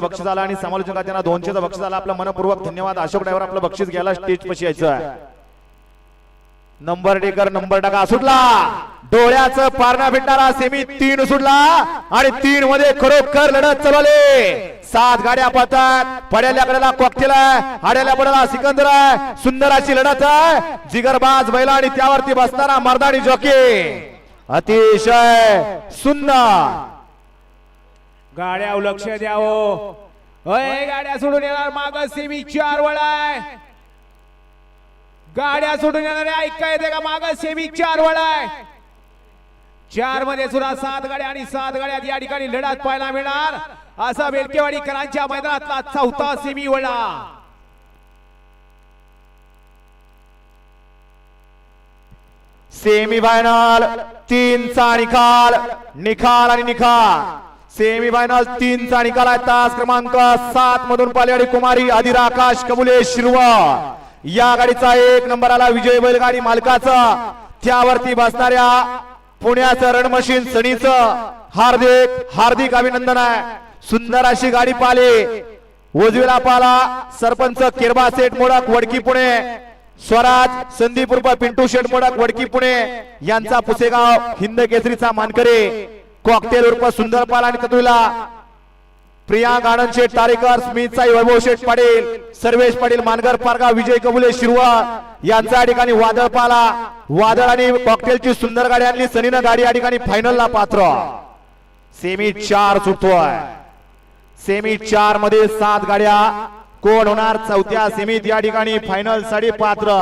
बक्षीस आला आणि समालोचकांना त्यांना दोनशेचा बक्षीस आला. आपला मनपूर्वक धन्यवाद. अशोक ड्रायव्हर आपलं बक्षीस घ्यायला स्टेज पशी यायचं आहे. नंबर टेकर नंबर टाका. सुटला. डोळ्याचं पारणा भेटणारा सेमी तीन सुटला आणि तीन मध्ये खरोखर लढत चालवले सात गाड्या पाहतात पड्याल्या कडेला कॉकटेल आहे. आड्याल्या पड्याला सिकंदर आहे. सुंदराची लढत आहे. जिगरबाज बैला आणि त्यावरती बसणारा मर्दानी जॉकी अतिशय सुंदर. गाड्या लक्ष द्यावं. अय गाड्या सोडून येणार माग सेमी चार वळाय गाड्या सोडून येणारे ऐका येते का? माग सेमी चार वळाय चारमध्ये सुद्धा सात गाड्या आणि सात गाड्यात या ठिकाणी लढत पाहायला मिळणार. असा बेलकेवाडीकरांच्या मैदानातला चौथा सेमी वळा. सेमी फायनल तीनचा निकाल निकाल आणि निकाल. सेमी फायनल तीनचा निकाल आहे. तास क्रमांक सात मधून पालेवाडी कुमारी आदिर आकाश कबुले शिरवा. या गाडीचा एक नंबर आला विजय बैलगाडी मालकाचा. त्यावरती बसणाऱ्या पुण्याचं रणमशीन सणीचं हार्दिक हार्दिक अभिनंदन आहे. सुंदर अशी गाडी पाले. उजवीला पाला सरपंच किरबा सेठ मोडक वडकी पुणे. स्वराज संदीप उर्फ पिंटू शेठ मोडक वडकी पुणे. यांचा पुसेगाव हिंद केसरीचा मानकरे. कॉकटेल उर्फ सुंदरपाल आणि तुला प्रिया आनंद शेठ तारेकर स्मित साई वैभव शेठ पाटील सर्वेश पाटील मानगर पारगा विजय कबुले शिरवा यांचा या ठिकाणी वादळ पाला. वादळ आणि कॉकटेलची सुंदर गाडी आणली. सनीनं गाडी या ठिकाणी फायनलला पात्र. सेमी चार सुटतोय. सेमी चारमध्ये सात गाड्या. कोण होणार? चौथ्या सेमीत या ठिकाणी फायनलसाठी पात्र.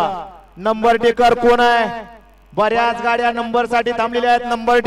नंबर टेकर कोण आहे? बऱ्याच गाड्या नंबरसाठी थांबलेल्या आहेत. नंबर